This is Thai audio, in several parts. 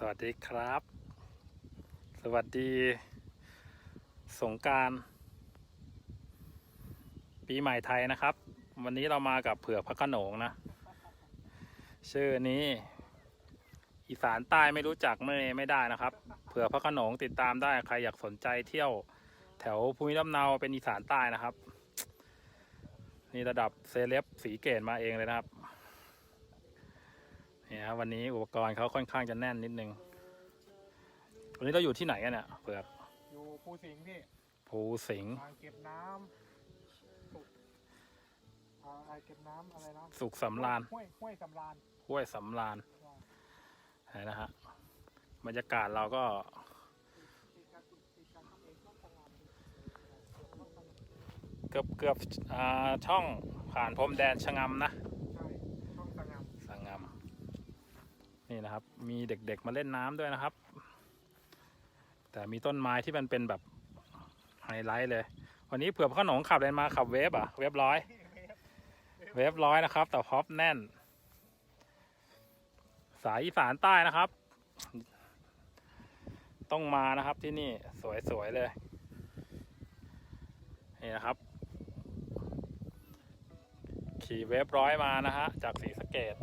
สวัสดีครับ สวัสดีสงการปีใหม่ไทยนะครับ วันนี้เรามากับเผือกพระโขนงนะ ชื่อนี้ อีสานใต้ไม่รู้จักไม่ไม่ได้นะครับ เผือกพระโขนงติดตามได้ใครอยากสนใจเที่ยวแถวภูมิลำเนาเป็นอีสานใต้นะครับ นี่ระดับเซเลบสีเกตมาเองเลยนะครับ นี่ครับวันนี้อุปกรณ์เขาค่อนข้างจะแน่นนิดนึง วันนี้เราอยู่ที่ไหนกันเนี่ยเผือกอยู่ภูสิงห์พี่ภูสิงห์อ่างเก็บน้ำสุกอ่าอ่างเก็บน้ำอะไรนะสุขสำราญห้วยห้วยสำราญห้วยสำราญนี่นะฮะบรรยากาศเราก็ เกือบเกือบอ่าช่องผ่านพรมแดนชะงำนะ ใช่ช่องสงาม สังงาม นี่นะครับ มีเด็กๆมาเล่นน้ำด้วยนะครับ แต่มีต้นไม้ที่มันเป็นแบบไฮไลท์เลย วันนี้เผื่อพระโขนงขับอะไรมาขับเวฟอะ เวฟร้อย เวฟร้อยนะครับ แต่ฮอปแน่น สายอีสานใต้นะครับ ต้องมานะครับที่นี่สวยๆเลย นี่นะครับ ขี่เวฟร้อยมานะฮะจากสีสเกต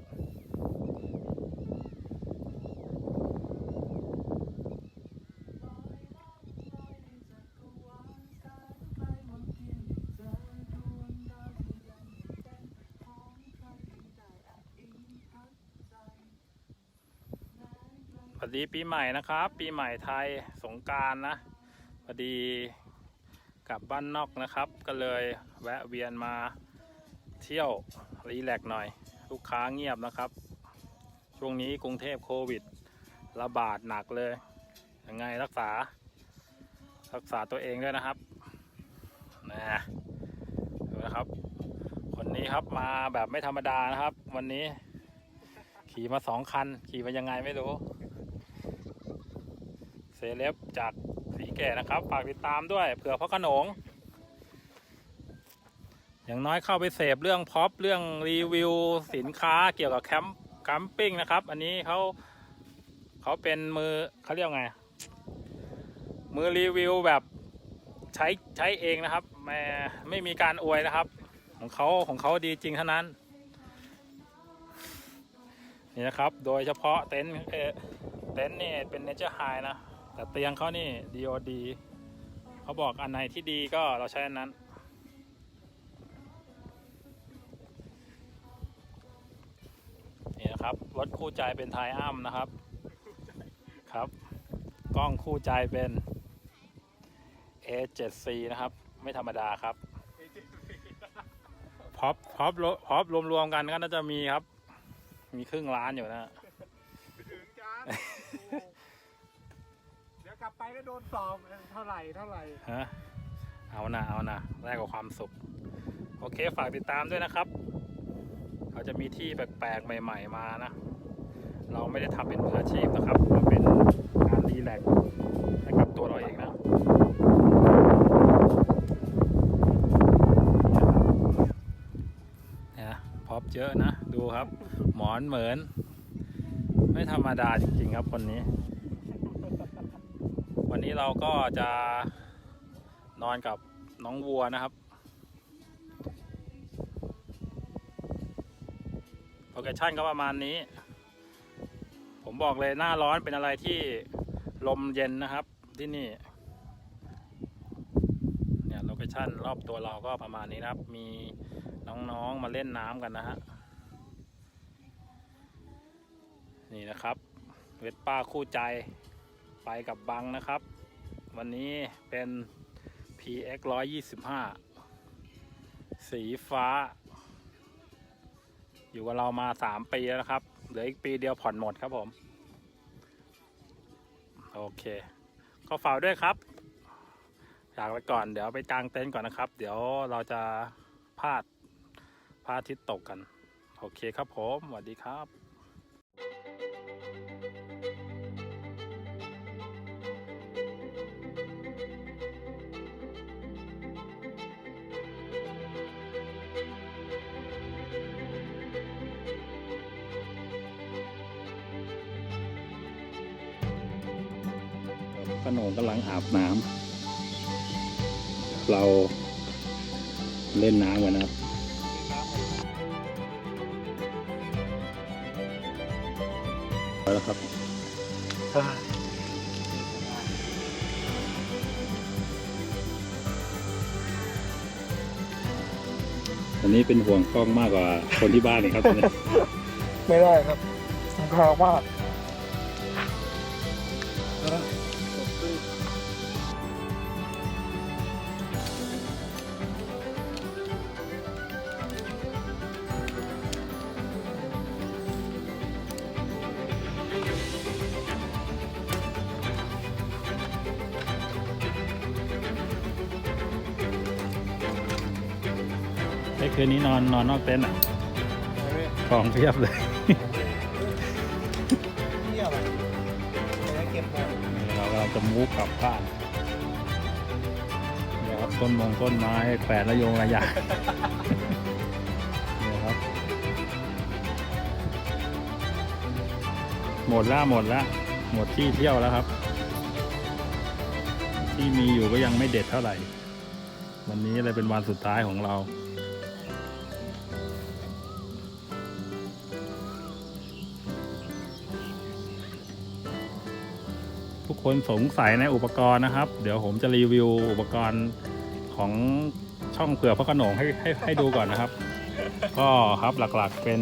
พอดีปีใหม่นะครับ ปีใหม่ไทยสงการนะพอดีกลับบ้านนอกนะครับ ก็เลยแวะเวียนมาเที่ยวรีแลกซ์หน่อย ลูกค้าเงียบนะครับ ช่วงนี้กรุงเทพโควิด ระบาดหนักเลย ยังไงรักษา รักษาตัวเองด้วยนะครับนะดูนะครับ คนนี้ครับมาแบบไม่ธรรมดานะครับ วันนี้ขี่มาสองคัน ขี่มายังไงไม่รู้ เซเลบจากสีแก่นะครับ ฝากติดตามด้วยเผื่อพระโขนง อย่างน้อยเข้าไปเสพเรื่องพ็อปเรื่องรีวิวสินค้าเกี่ยวกับแคมป์แคมปิ้งนะครับ อันนี้เขาเขาเป็นมือเขาเรียกไง มือรีวิวแบบใช้ใช้เองนะครับไม่ไม่มีการอวยนะครับ ของเขาของเขาดีจริงเท่านั้นนี่นะครับ โดยเฉพาะเต็นท์เอ่อเต็นท์นี่เป็นเนเจอร์ไฮนะ แต่เตียงเขานี่ DOD เขาบอกอันไหนที่ดีก็เราใช้อันนั้น นี่นะครับรถคู่ใจเป็นไทอัมนะครับ ครับ กล้องคู่ใจเป็น A7C นะครับ ไม่ธรรมดาครับพร็อปพร็อปพอปรวมๆกันก็น่าจะมีครับ มีครึ่งล้านอยู่นะถึงจ้า กลับไปก็โดนสอบเท่าไหร่เท่าไหร่ ฮะเอานะเอานะแลกกับความสุข โอเคฝากติดตามด้วยนะครับ เขาจะมีที่แปลกๆ ใหม่ ๆ มานะ เราไม่ได้ทำเป็นมืออาชีพนะครับมันเป็นการรีแลกซ์ให้กับตัวเราเองนะเนี่ยนะพร็อปเยอะนะ ดูครับ หมอนเหมือน ไม่ธรรมดาจริงๆครับคนนี้ นี้เราก็จะนอนกับน้องวัวนะครับโลเคชั่นก็ประมาณนี้ ผมบอกเลยหน้าร้อนเป็นอะไรที่ลมเย็นนะครับที่นี่ เนี่ยโลเคชั่นรอบตัวเราก็ประมาณนี้นะครับ มีน้องๆมาเล่นน้ำกันนะฮะ นี่นะครับ เวทป้าคู่ใจไปกับบังนะครับ วันนี้เป็น PX 125 สีฟ้า อยู่กับเรามา 3 ปีแล้วนะครับ เหลืออีกปีเดียวผ่อนหมดครับผม โอเค ก็ฝากด้วยครับจากไปก่อนเดี๋ยวไปกางเต็นท์ก่อนนะครับ เดี๋ยวเราจะพลาดพระอาทิตย์ตกกัน โอเคครับผมสวัสดีครับ ขนงกำลังอาบน้ำเราเล่นน้ำกันนะครับแล้วครับอันนี้เป็นห่วงกล้องมากกว่าคนที่บ้านนี่ครับ ไม่ได้ครับสำคัญมาก คืนนี้นอนนอนนอกเต็นท์อะกองเพียบเลยนี่อะไรไม่เก็บหมดเรากำลังจะมูฟกลับบ้านเนี่ยครับต้นมงต้นไม้แขวนระโยงระยางเนี่ยครับ หมดละหมดละหมดที่เที่ยวแล้วครับ ที่มีอยู่ก็ยังไม่เด็ดเท่าไหร่ วันนี้เลยเป็นวันสุดท้ายของเรา คนสงสัยในอุปกรณ์นะครับ เดี๋ยวผมจะรีวิวอุปกรณ์ของช่องเผื่อพระขนงให้ให้ให้ดูก่อนนะครับ ก็ครับหลักๆเป็น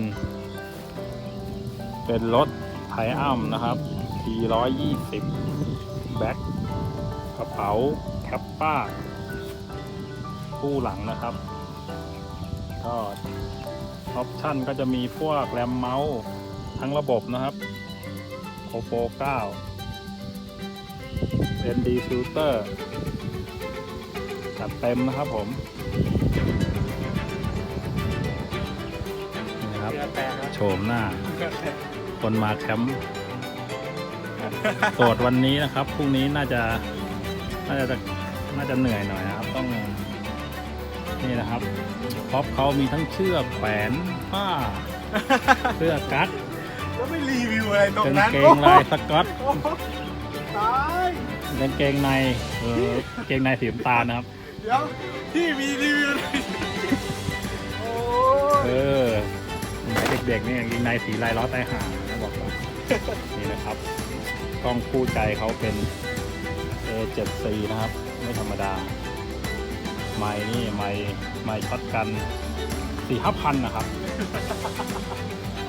เป็นรถไทอัมนะครับ T120 แบ็คกระเป๋าแคปป้าคู่หลังนะครับ ก็ออปชั่นก็จะมีพวกแรมเมาส์ทั้งระบบนะครับโคโฟ9 ND filter จัดเต็มนะครับผมนี่นะครับเรือแตกนะโฉมหน้า คนมาแคมป์โสดวันนี้นะครับพรุ่งนี้น่าจะน่าจะน่าจะเหนื่อยหน่อยนะครับ ต้องนี่นะครับพ็อปเขามีทั้งเชือกแขวนผ้าเสื้อกั๊กแล้วไม่รีวิวอะไรตรงกางนั้นเกงลายสก๊อตโอ้โห ตายกางเกงในเออกางเกงในสีน้ำตาลนะครับ เดี๋ยวพี่มีรีวิวอะไรโอ้เอยอสมัยเด็กๆนี่กางเกงในสีลายล้อใต้หางนะบอกก่อนนี่นะครับกล้องคู่ใจเขาเป็น A7C นะครับ ไม่ธรรมดา ไม้นี่ไม้ไม้ช็อตกันสี่ห้าพันนะครับ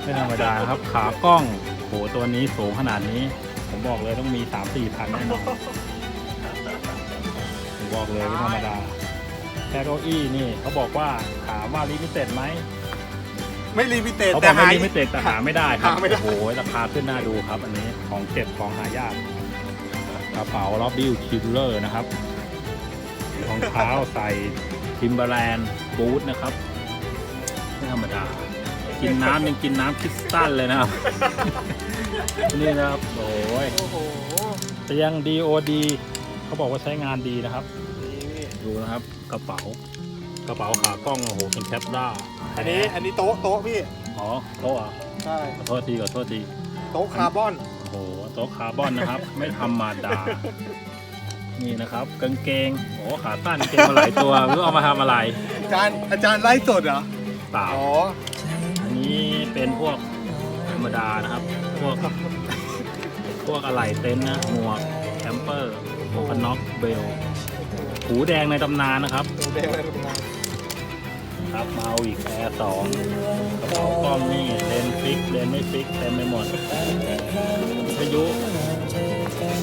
ไม่ธรรมดานะครับ ขากล้องโหตัวนี้สูงขนาดนี้ ผมบอกเลยต้องมีสามสี่พันแน่นอนผมบอกเลยไม่ธรรมดาแค่เก้าอี้นี่เขาบอกว่าถามว่าลิมิเต็ดไหมไม่ลิมิเต็ดเขาบแต่อกหาไม่ยลิมิเต็ดแต่หาไม่ได้ครับหาไม่ได้ โอ้โหราคาขึ้นน่าดูครับ อันนี้ของเก็บของหายากกระเป๋าล็อบบี้คิลเลอร์นะครับรองเท้าใส่ทิมเบอร์แลนด์บูทนะครับไม่ธรรมดา กินน้ำยังกินน้ำคริสตัลเลยนะครับ นี่นะครับโอ้ยโอ้โหจะยัง DOD เขาบอกว่าใช้งานดีนะครับนี่พี่ดูนะครับ กระเป๋ากระเป๋าขากล้องโอ้โหเป็นแคปด้าอันนี้อันนี้โต๊ะโต๊ะพี่อ๋อโต๊ะเหรอใช่ขอโทษทีขอโทษทีโต๊ะคาร์บอนโอ้โหโต๊ะคาร์บอนนะครับ ไม่ธรรมดา นี่นะครับกางเกงโอ้ขาสั้นเกงมาหลายตัวไม่รู้เอามาทำอะไรอาจารย์อาจารย์ไลฟ์สดเหรอเปล่าอ๋ออันนี้เป็นพวกธ รรมดานะครับ พวก พวกอะไหล่เต็นท์นะหมวกแคมเปอร์หมวกกันน็อกเบล หูแดงในตำนานนะครับดูเด็กอะไรประมาณครับมาเอาอีกแอร์สองกระเป๋ากล้องนี่เลนส์ฟิกเลนส์ไม่ฟิกเต็มไปหมดวิทยุ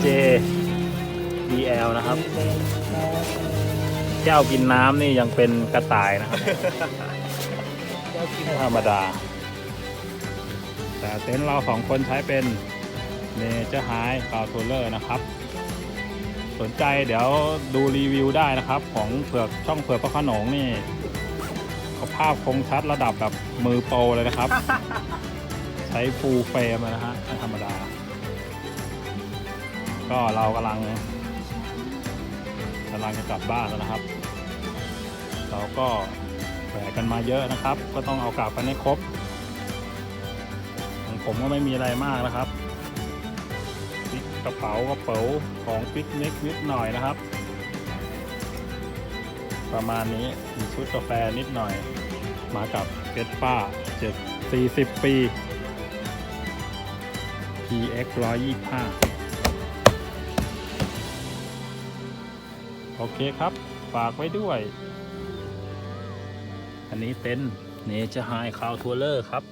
J DL นะครับ แก้วกินน้ำนี่ยังเป็นกระต่ายนะครับไม่ธรรมดา แต่เต็นท์เราสองคนใช้เป็นเนเจอร์ไฮคาวโทเลอร์นะครับ สนใจเดี๋ยวดูรีวิวได้นะครับ ของเผือกช่องเผือกพระขนงนี่ภาพคงชัดระดับแบบมือโปรเลยนะครับ ใช้ฟูลเฟรมนะฮะไม่ธรรมดา ก็เรากำลังกำลังจะกลับบ้านแล้วนะครับ เราก็แฝกันมาเยอะนะครับ ก็ต้องเอากลับกันให้ครบ ผมก็ไม่มีอะไรมากนะครับกระเป๋ากระเป๋าของปิกนิกนิดหน่อยนะครับ ประมาณนี้มีชุดกาแฟนิดหน่อย มากับเกตป้าเจ็ดสี่สิบปี PX 125โอเคครับ ฝากไว้ด้วย อันนี้เป็นเนเจอร์ไฮคาวทัวเลอร์ครับ